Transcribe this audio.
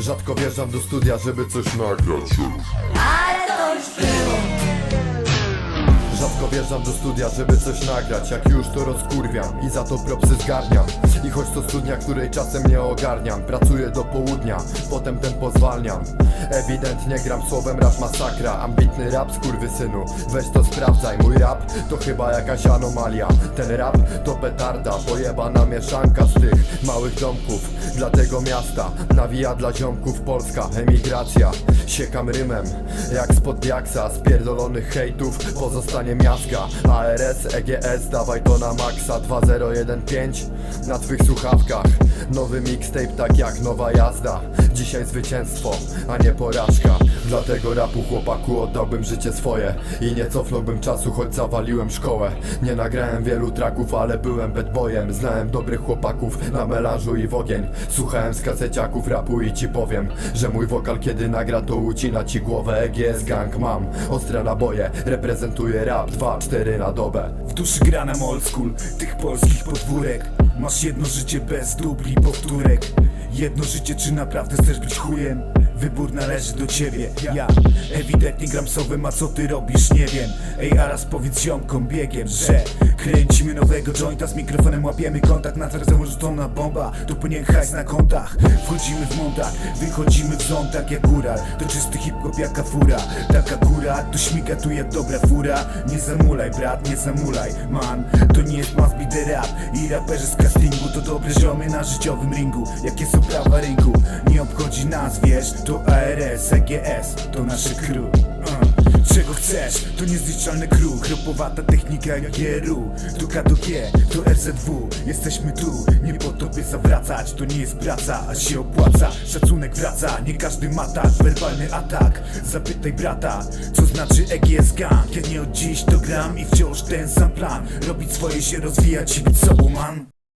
Rzadko wjeżdżam do studia, żeby coś nagrać. Ale to już było. Rzadko wjeżdżam do studia, żeby coś nagrać. Jak już to rozkurwiam i za to propsy zgarniam I choć to studnia, której czasem nie ogarniam Pracuję do południa, potem tempo zwalniam Ewidentnie gram słowem rap masakra Ambitny rap synu, weź to sprawdzaj Mój rap to chyba jakaś anomalia. Ten rap to petarda, pojebana mieszanka z tych małych domków. Dla tego miasta, nawija dla ziomków Polska, emigracja. Siekam rymem, jak spod diaksa Spierdolonych hejtów pozostanie miazga. ARS, EGS, dawaj to na maksa. 2015 na twych słuchawkach. Nowy mixtape tak jak nowa jazda. Dzisiaj zwycięstwo, a nie porażka. Dlatego rapu chłopaku oddałbym życie swoje. I nie cofnąłbym czasu, choć zawaliłem szkołę. Nie nagrałem wielu traków, ale byłem bad boyem. Znałem dobrych chłopaków na melanżu i w ogień. Słuchałem z kaseciaków rapu i ci powiem Że mój wokal kiedy nagra to ucina ci głowę. EGS gang mam Ostre naboje, reprezentuję rap 2-4 na dobę. W duszy gra nam old school tych polskich podwórek Masz jedno życie bez dubli powtórek Jedno życie, czy naprawdę chcesz być chujem? Wybór należy do ciebie. Ja ewidentnie gram sowym, a co ty robisz? Nie wiem. Ej, a raz powiedz ziomkom biegiem, że Kręcimy nowego jointa. Z mikrofonem Łapiemy kontakt na teraz rzucona bomba. To płynie hajs na kontach. Wchodzimy w montach, wychodzimy w ząb tak jak góral To czysty hip-hop jaka fura. Taka góra, tu śmiga tu jak dobra fura. Nie zamulaj brat, nie zamulaj Man, to nie jest must be the rap. I raperzy z castingu to dobre ziomy na życiowym ringu. Jakie są prawa rynku? Nie obchodzi nas, wiesz To ARS, EGS, to nasze crew uh. Czego chcesz? To niezliczalny crew Chropowata technika jak GRU To K do G, to RZW Jesteśmy tu, nie po to by zawracać To nie jest praca, a się opłaca Szacunek wraca, nie każdy ma tak Werbalny atak, zapytaj brata Co znaczy EGS gang? Ja nie od dziś to gram I wciąż ten sam plan Robić swoje się rozwijać i być sobą man